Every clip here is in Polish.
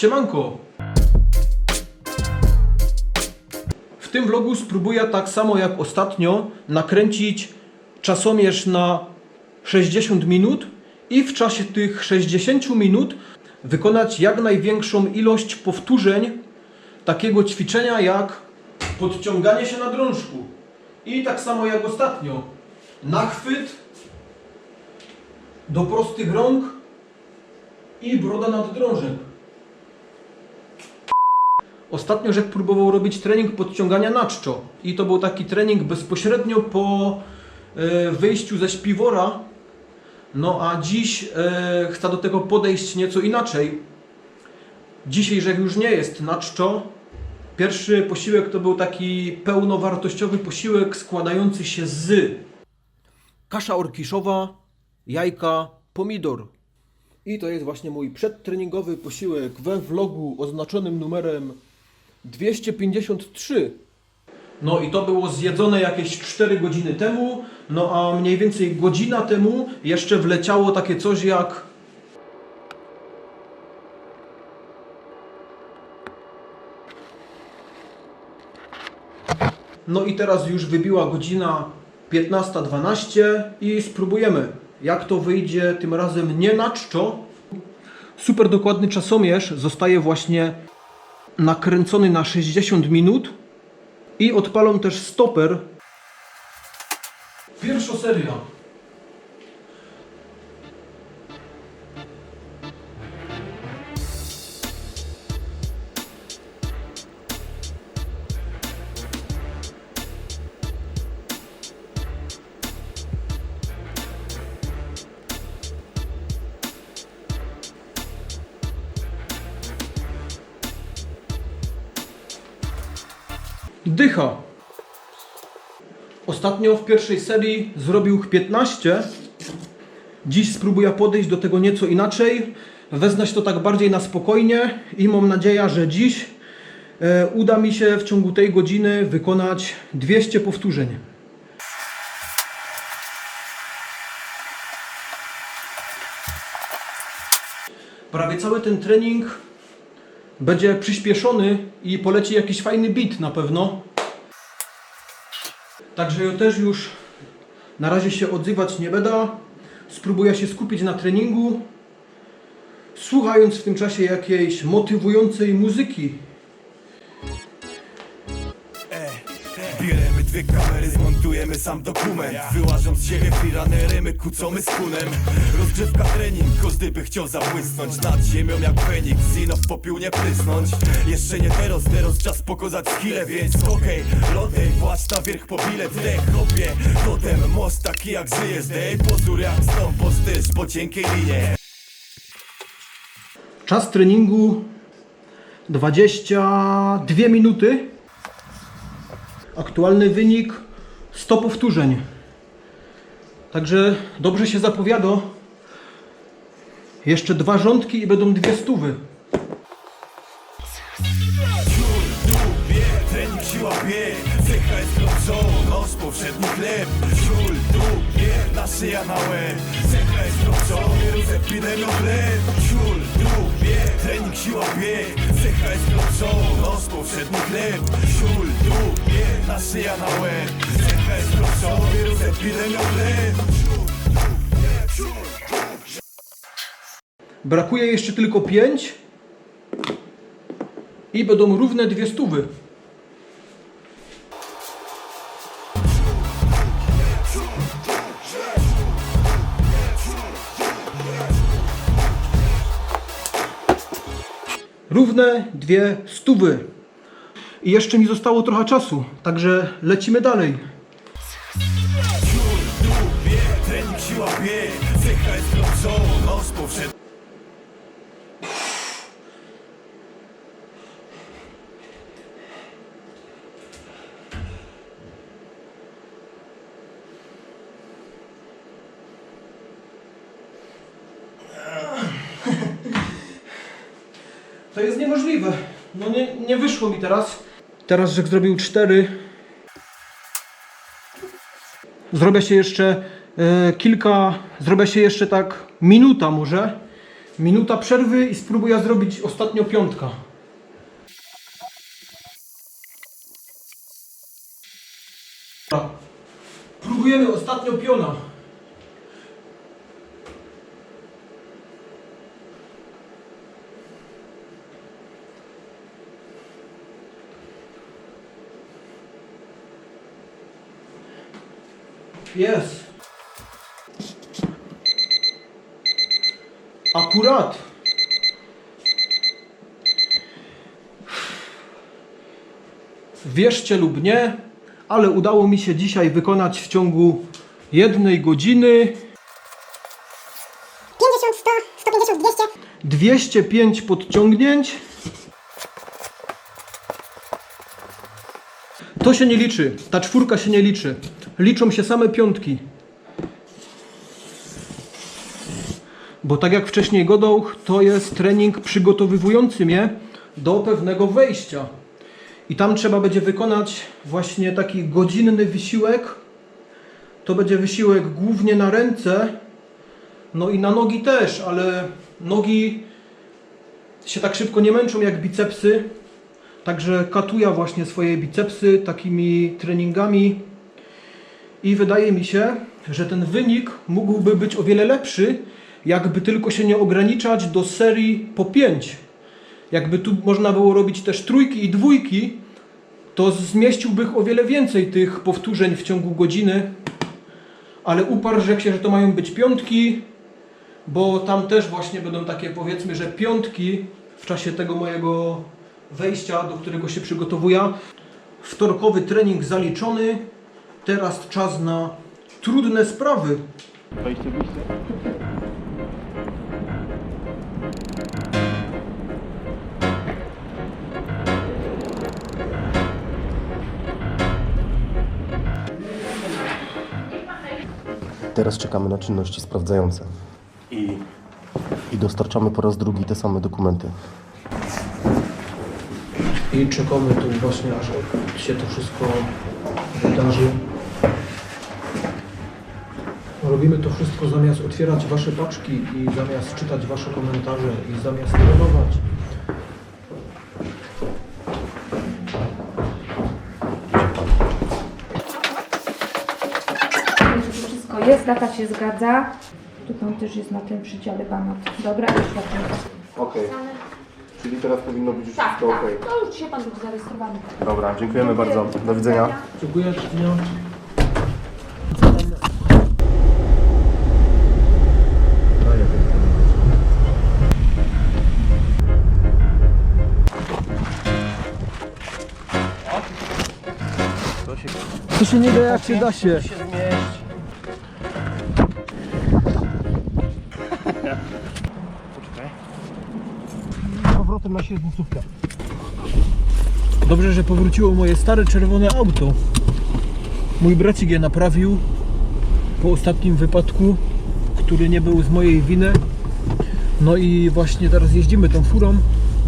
Siemanko! W tym vlogu spróbuję tak samo jak ostatnio nakręcić czasomierz na 60 minut i w czasie tych 60 minut wykonać jak największą ilość powtórzeń takiego ćwiczenia jak podciąganie się na drążku. I tak samo jak ostatnio. Nachwyt do prostych rąk i broda nad drążek. Ostatnio Rzek próbował robić trening podciągania na czczo. I to był taki trening bezpośrednio po e, wyjściu ze śpiwora. No a dziś e, chcę do tego podejść nieco inaczej. Dzisiaj Rzek już nie jest na czczo. Pierwszy posiłek to był taki pełnowartościowy posiłek składający się z kasza orkiszowa, jajka, pomidor. I to jest właśnie mój przedtreningowy posiłek we vlogu oznaczonym numerem 253. No i to było zjedzone jakieś 4 godziny temu, no a mniej więcej godzina temu jeszcze wleciało takie coś jak No i teraz już wybiła godzina 15.12 i spróbujemy, jak to wyjdzie tym razem nie na czczo. Super dokładny czasomierz zostaje właśnie nakręcony na 60 minut i odpalą też stoper. Pierwsza seria. Dycha. Ostatnio w pierwszej serii zrobił ich 15. Dziś spróbuję podejść do tego nieco inaczej. Wezwać to tak bardziej na spokojnie i mam nadzieję, że dziś e, uda mi się w ciągu tej godziny wykonać 200 powtórzeń. Prawie cały ten trening będzie przyspieszony i poleci jakiś fajny beat na pewno. Także ja też już na razie się odzywać nie będę. Spróbuję się skupić na treningu, słuchając w tym czasie jakiejś motywującej muzyki. Dwie kamery, zmontujemy sam dokument. Wyłażą z siebie freeranery, my kucamy z kunem. Rozgrzewka trening, każdy by chciał zabłysnąć. Nad ziemią jak Feniks, zino w popiół nie prysnąć. Jeszcze nie teraz, teraz czas pokazać skille Więc okej, lodej, płacz na wierch po bilet Dech, hopie, totem, most taki jak żyjesz Dej, pozór jak stąd, postyż po cienkiej linie. Czas treningu 22 minuty. Aktualny wynik 100 powtórzeń. Także dobrze się zapowiada. Jeszcze dwa rządki i będą dwie stówy. Na szyja na łeb jest trening siła bieg jest noż powszedni chleb. Dupie, na szyja na łeb. Jest wirus epidemią chleb. Brakuje jeszcze tylko 5 i będą równe dwie stówy. Równe dwie stówy. I jeszcze mi zostało trochę czasu, także lecimy dalej. Niemożliwe. No nie, nie wyszło mi teraz. Teraz Rzek zrobił cztery. Zrobię się jeszcze e, kilka, zrobię się jeszcze tak minuta może. Minuta przerwy i spróbuję zrobić ostatnio piątka. Dobra. Próbujemy ostatnio piona. Jest. Akurat. Wierzcie lub nie, ale udało mi się dzisiaj wykonać w ciągu jednej godziny 50, 100, 150, 200. 205 podciągnięć. To się nie liczy, ta czwórka się nie liczy. Liczą się same piątki. Bo tak jak wcześniej godał, to jest trening przygotowywujący mnie do pewnego wejścia. I tam trzeba będzie wykonać właśnie taki godzinny wysiłek. To będzie wysiłek głównie na ręce, no i na nogi też, ale nogi się tak szybko nie męczą jak bicepsy. Także katuja właśnie swoje bicepsy takimi treningami. I wydaje mi się, że ten wynik mógłby być o wiele lepszy, jakby tylko się nie ograniczać do serii po 5. Jakby tu można było robić też trójki i dwójki, to zmieściłbym o wiele więcej tych powtórzeń w ciągu godziny. Ale uparł rzekł się, że to mają być piątki, bo tam też właśnie będą takie powiedzmy, że piątki w czasie tego mojego wejścia, do którego się przygotowuję. Wtorkowy trening zaliczony. Teraz czas na trudne sprawy. Wejście, wyjście. Teraz czekamy na czynności sprawdzające. I, I dostarczamy po raz drugi te same dokumenty. I czekamy tu właśnie, aż się to wszystko wydarzy. Robimy to wszystko zamiast otwierać Wasze paczki i zamiast czytać Wasze komentarze i zamiast trenować. To wszystko jest, data się zgadza. Tu pan też jest na tym przydziale banat. Dobra, już świadczenie. Okej. Czyli teraz powinno być już Tak, wszystko tak. okej. To już dzisiaj pan był zarejestrowany. Dobra, dziękujemy bardzo. Do widzenia. Dziękuję. do To się nie da jak się da się. Powrotem na średnicówkę. Dobrze, że powróciło moje stare czerwone auto. Mój bracik je naprawił po ostatnim wypadku, który nie był z mojej winy. No i właśnie teraz jeździmy tą furą.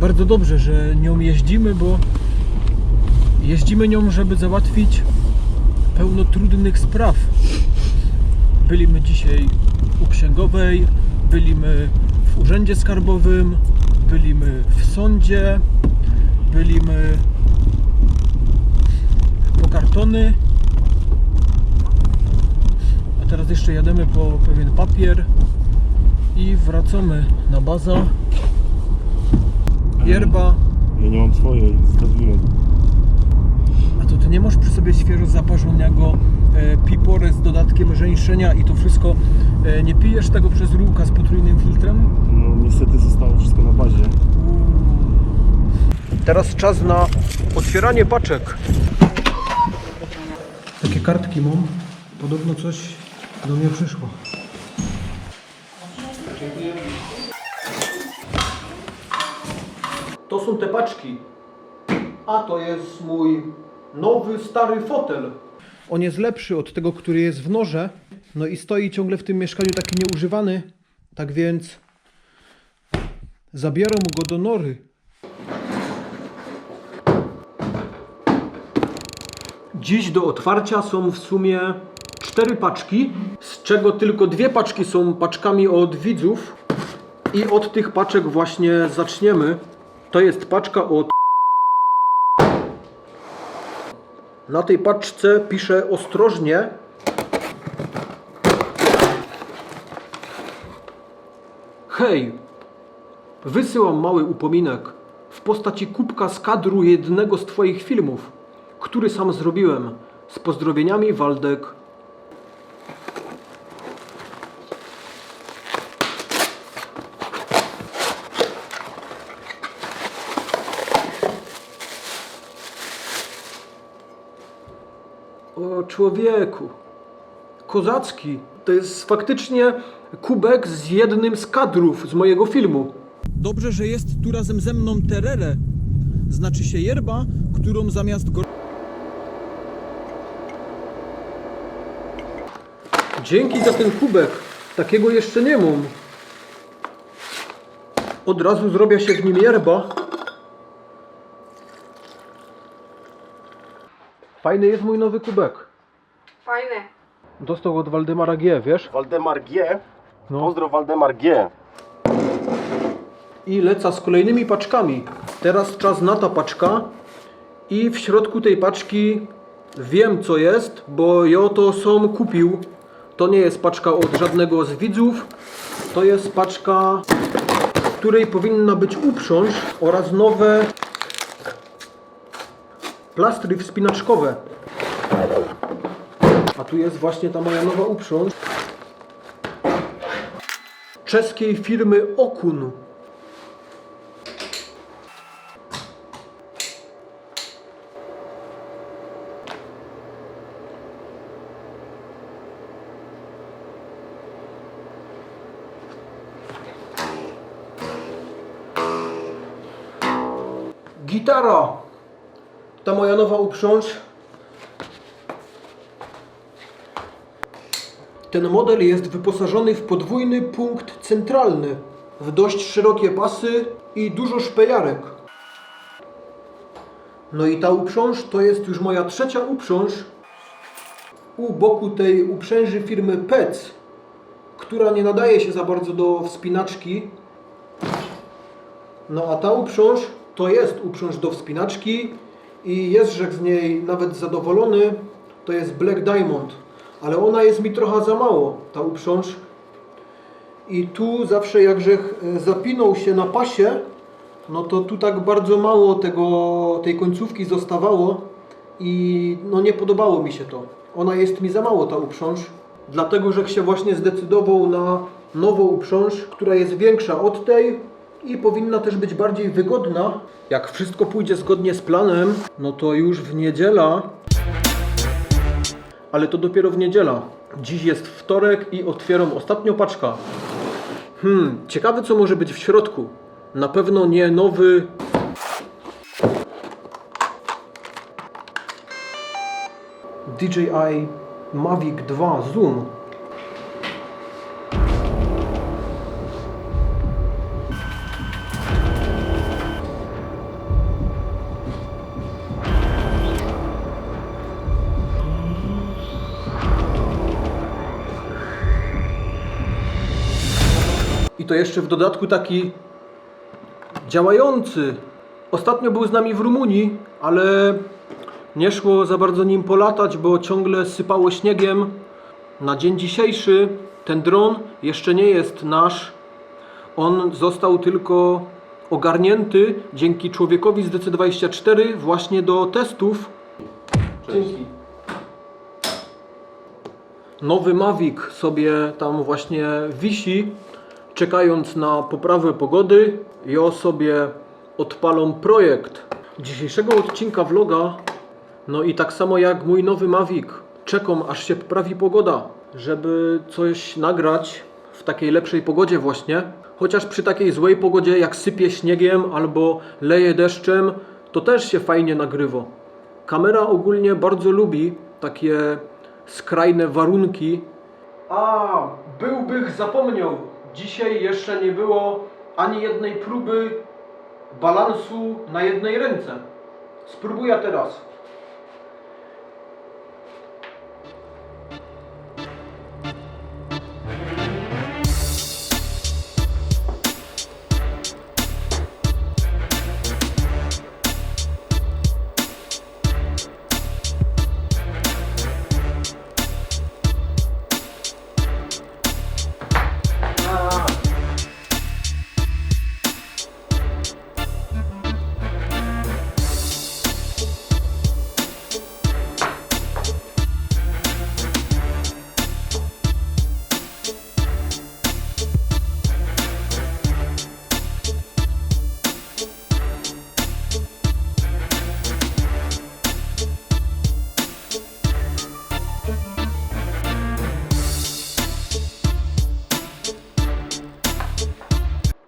Bardzo dobrze, że nią jeździmy, bo jeździmy nią, żeby załatwić pełno trudnych spraw. Byliśmy dzisiaj u księgowej, byliśmy w urzędzie skarbowym, byliśmy w sądzie, byliśmy po kartony. A teraz jeszcze jademy po pewien papier i wracamy na bazę. Yerba. Ja nie mam swojej, zostawiłem. To nie masz przy sobie świeżo zaparzonego e, pipory z dodatkiem żeńszenia i to wszystko e, nie pijesz tego przez rurka z potrójnym filtrem? No niestety zostało wszystko na bazie. Teraz czas na otwieranie paczek. Takie kartki mam. Podobno coś do mnie przyszło. To są te paczki. A to jest mój nowy, stary fotel. On jest lepszy od tego, który jest w norze. No i stoi ciągle w tym mieszkaniu taki nieużywany. Tak więc zabieram go do nory. Dziś do otwarcia są w sumie cztery paczki, z czego tylko dwie paczki są paczkami od widzów. I od tych paczek właśnie zaczniemy. To jest paczka od. Na tej paczce pisze ostrożnie. Hej, wysyłam mały upominek w postaci kubka z kadru jednego z Twoich filmów, który sam zrobiłem. Z pozdrowieniami Waldek. O człowieku. Kozacki. To jest faktycznie kubek z jednym z kadrów z mojego filmu. Dobrze, że jest tu razem ze mną terere. Znaczy się yerba, którą zamiast go... Dzięki za ten kubek. Takiego jeszcze nie mam. Od razu zrobię się w nim yerba. Fajny jest mój nowy kubek. Fajne. Dostał od Waldemara G, wiesz? Waldemar G. No. Pozdro Waldemar G. I leca z kolejnymi paczkami. Teraz czas na ta paczka. I w środku tej paczki wiem co jest, bo ja to sam kupił. To nie jest paczka od żadnego z widzów. To jest paczka, w której powinna być uprząż oraz nowe plastry wspinaczkowe. Tu jest właśnie ta moja nowa uprząż. Czeskiej firmy Okun. Gitara. Ta moja nowa uprząż. Ten model jest wyposażony w podwójny punkt centralny, w dość szerokie pasy i dużo szpejarek. No i ta uprząż to jest już moja trzecia uprząż u boku tej uprzęży firmy PEC, która nie nadaje się za bardzo do wspinaczki, no a ta uprząż to jest uprząż do wspinaczki i jest rzek z niej nawet zadowolony. To jest Black Diamond, ale ona jest mi trochę za mało, ta uprząż. I tu zawsze jak żech e, zapinął się na pasie, no to tu tak bardzo mało tego, tej końcówki zostawało i no nie podobało mi się to. Ona jest mi za mało ta uprząż, dlatego że się właśnie zdecydował na nową uprząż, która jest większa od tej i powinna też być bardziej wygodna. Jak wszystko pójdzie zgodnie z planem, no to już w niedziela, ale to dopiero w niedziela. Dziś jest wtorek i otwieram ostatnią paczkę. Hmm, ciekawe co może być w środku. Na pewno nie nowy DJI Mavic 2 Zoom. I to jeszcze w dodatku taki działający. Ostatnio był z nami w Rumunii, ale nie szło za bardzo nim polatać, bo ciągle sypało śniegiem. Na dzień dzisiejszy ten dron jeszcze nie jest nasz. On został tylko ogarnięty dzięki człowiekowi z DC24 właśnie do testów. Dzięki. Nowy Mavic sobie tam właśnie wisi, czekając na poprawę pogody. Ja sobie odpalam projekt dzisiejszego odcinka vloga. No i tak samo jak mój nowy Mavic, czekam aż się poprawi pogoda, żeby coś nagrać w takiej lepszej pogodzie właśnie. Chociaż przy takiej złej pogodzie jak sypie śniegiem albo leje deszczem, to też się fajnie nagrywa. Kamera ogólnie bardzo lubi takie skrajne warunki. A, byłbych zapomniał. Dzisiaj jeszcze nie było ani jednej próby balansu na jednej ręce. Spróbuję teraz.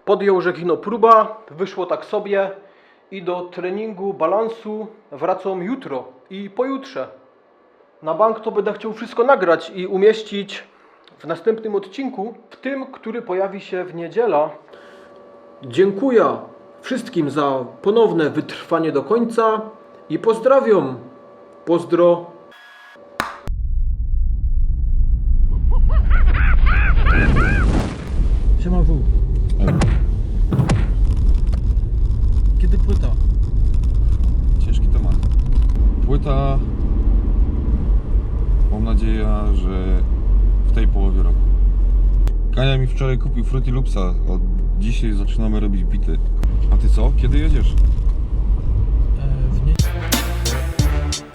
Podjął, że próba, wyszło tak sobie i do treningu balansu wracam jutro i pojutrze. Na bank to będę chciał wszystko nagrać i umieścić w następnym odcinku, w tym, który pojawi się w niedziela. Dziękuję wszystkim za ponowne wytrwanie do końca i pozdrawiam. Pozdro. Siema W. Płyta. Mam nadzieję, że w tej połowie roku. Kania mi wczoraj kupił Fruity Loopsa. Od dzisiaj zaczynamy robić bity. A ty co? Kiedy jedziesz?